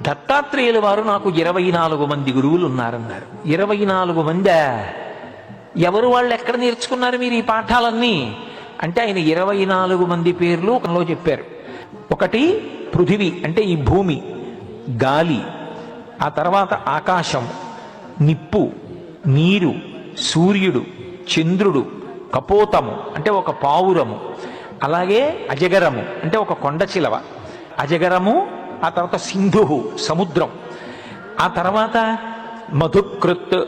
దత్తాత్రేయుల వారు నాకు ఇరవై నాలుగు మంది గురువులు ఉన్నారన్నారు ఇరవై నాలుగు మందా? ఎవరు వాళ్ళు ఎక్కడ నేర్చుకున్నారు మీరు ఈ పాఠాలన్నీ? అంటే ఆయన ఇరవై నాలుగు మంది పేర్లు ఒకలో చెప్పారు. ఒకటి పృథివీ అంటే ఈ భూమి గాలి ఆ తర్వాత ఆకాశం నిప్పు నీరు సూర్యుడు చంద్రుడు కపోతము అంటే ఒక పావురము అలాగే అజగరము అంటే ఒక కొండ చిలవ. అజగరము ఆ తర్వాత సింధు సముద్రం. ఆ తర్వాత మధుకృత్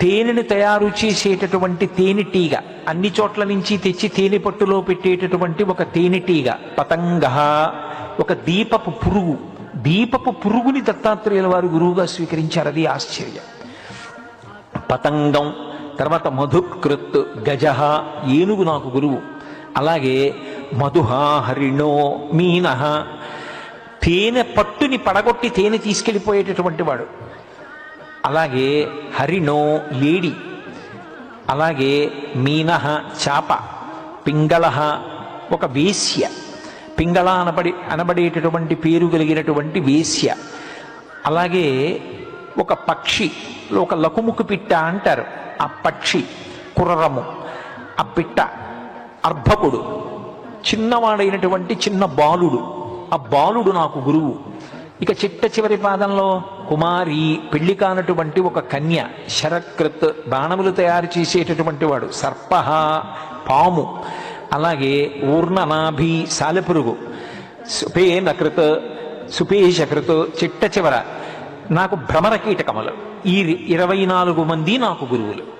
తేనెని తయారు చేసేటటువంటి తేనెటీగ అన్ని చోట్ల నుంచి తెచ్చి తేనె పట్టులో పెట్టేటటువంటి ఒక తేనెటీగ పతంగ ఒక దీపపు పురుగు. దీపపు పురుగుని దత్తాత్రేయుల వారు గురువుగా స్వీకరించారు. అది ఆశ్చర్యం. పతంగం తర్వాత మధుకృత్ గజ ఏనుగు నాకు గురువు. అలాగే మధుహ హరిణో మీన తేనె పట్టుని పడగొట్టి తేనె తీసుకెళ్ళిపోయేటటువంటి వాడు. అలాగే హరిణో లేడి అలాగే మీన చాప పింగళ ఒక వేశ్య. పింగళ అనబడి అనబడేటటువంటి పేరు కలిగినటువంటి వేశ్య. అలాగే ఒక పక్షి ఒక లకుముకు పిట్ట అంటారు ఆ పక్షి కుర్రము ఆ పిట్ట అర్భకుడు చిన్నవాడైనటువంటి చిన్న బాలుడు. ఆ బాలుడు నాకు గురువు. ఇక చిట్ట చివరి పాదంలో కుమారి పెళ్ళి కానటువంటి ఒక కన్య శరకృత్ బాణములు తయారు చేసేటటువంటి వాడు సర్పహ పాము అలాగే ఊర్ణనాభి సాలెపురుగు సుపేనకృత్ సుపేషకృత్ చిట్ట చివర నాకు భ్రమర కీటకములు. ఈ ఇరవై నాలుగు మంది నాకు గురువులు.